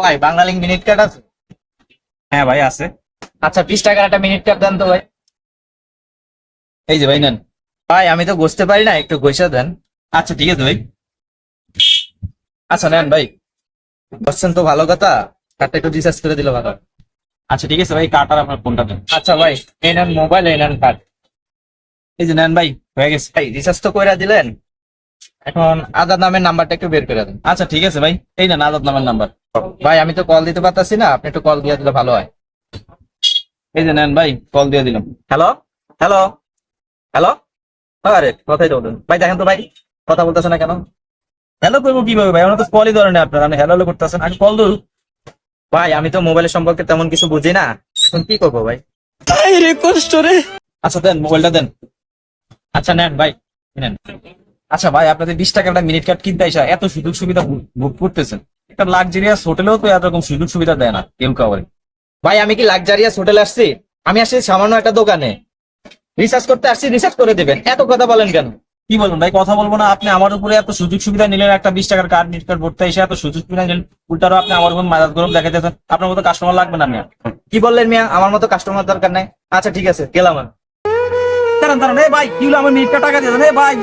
ভাই Banglalink minute card আছে? হ্যাঁ ভাই আছে। আচ্ছা বিশ টাকার একটা মিনিট কার্ড দেন তো ভাই। এই যে ভাই নেন। ভাই আমি তো বুঝতে পারি না একটু গৈসা দেন। আচ্ছা ঠিক আছে ভাই। আচ্ছা নেন ভাই। বসছেন তো ভালো কথা। কার্ডটা একটু রিচার্জ করে দিলে ভালো হয়। আচ্ছা ঠিক আছে ভাই কার্ড আর আপনার ফোনটা দেন। আচ্ছা ভাই এই নেন মোবাইল এই নেন কার্ড এই যে নেন ভাই হয়ে গেছে। ভাই রিচার্জ তো করে দিলেন। এখন আজাদ নামের নাম্বারটা একটু বের করে দেন। আচ্ছা ঠিক আছে ভাই। এই না আজাদ নামের নাম্বার। ভাই আমি তো কল দিতে পারতাছি না আপনি একটু কল দিয়ে দিলে ভালো হয়। এই যে নেন ভাই কল দিয়ে দিলাম। হ্যালো হ্যালো হ্যালো আরে কথাই বলুন। ভাই দেখেন তো ভাই কথা বলতেছে না কেন? হ্যালো করব কীভাবে ভাই? আমরা তো কলই ধরেন আপনার। আপনি হ্যালো হ্যালো করতেছেন। আগে কল ধরুন ভাই আমি তো মোবাইলের সম্পর্কে তেমন কিছু বুঝি না। এখন কি করব ভাই? আচ্ছা দেন মোবাইলটা দেন। আচ্ছা নেন ভাই নেন। আচ্ছা ভাই আপনাদের বিশ টাকা একটা মিনিট কার্ড কিনতে আসা এত সুযোগ সুবিধা ভোগ- করতেছেন। একটা লাক্সারিয়াস হোটেলেও তো এরকম সুযোগ সুবিধা দেয় না কেউ কাউরে। ভাই আমি কি লাক্সারিয়াস হোটেল আসছি? আমি আসছি সামান্য একটা দোকানে। রিসার্চ করতে আসছি রিসার্চ করে দেবেন। এত কথা বলেন কেন? কি বলুন ভাই কথা বলব না। আপনি আমার উপরে এত সুযোগ সুবিধা নিলেন একটা বিশ টাকার কার্ড মিনিট কার্ড ভরতে এসে এত সুযোগ সুবিধা নিলেন উল্টারও আপনি আমার উপর মাদাত গরম দেখাতেছেন আপনার মতো কাস্টমার লাগবে না মিয়া। কি বললেন মিয়া? আমার মতো কাস্টমার দরকার নাই। আচ্ছা ঠিক আছে গেলাম আমি। দাঁড়ান দাঁড়ান ভাই কি হলো? আমার মিনিট টাকা দিয়ে ভাই